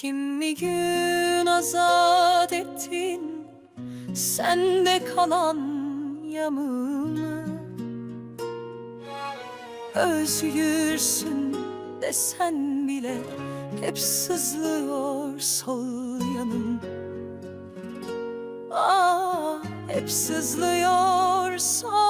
Kimi gün azat ettin Sende kalan yamığımı Özgürsün desen bile Hep sızlıyor sol yanım Ah, hep sızlıyor sol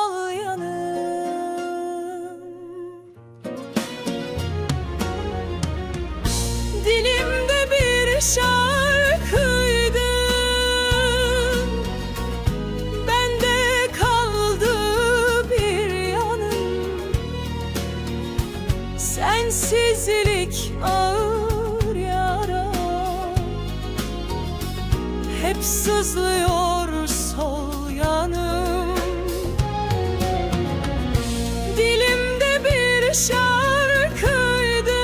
Sensizlik ağır yara. Hep sızlıyor sol yanım. Dilimde bir şarkıydı.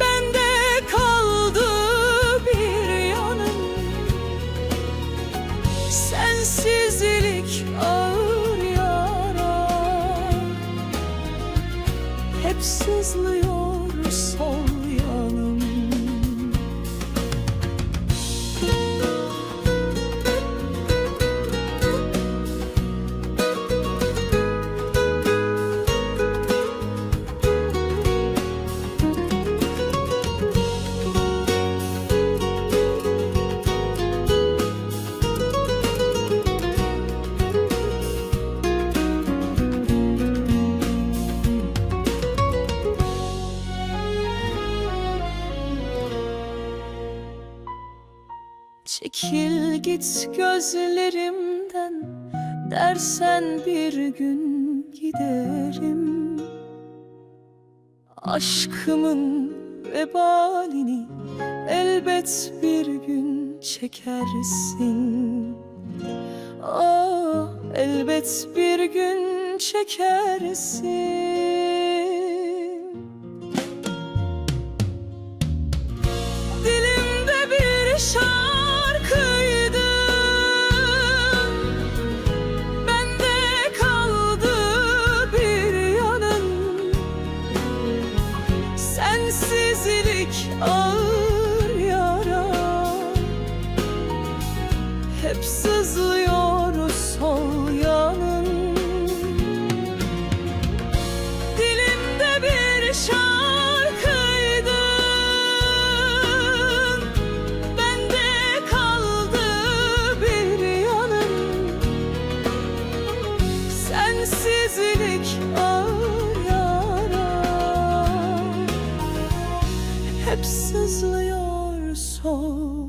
Bende kaldı bir yanım. Sensizlik ağır Hep sızlıyor sol Çekil git gözlerimden Dersen bir gün giderim. Aşkımın vebalini Elbet bir gün çekersin. Ah elbet bir gün çekersin Sensizlik ağır yara. Hep sızlıyor sol yanın. Dilimde bir şarkıydı. Bende kaldı bir yanım. Sensizlik ağır Hep sızlıyor sol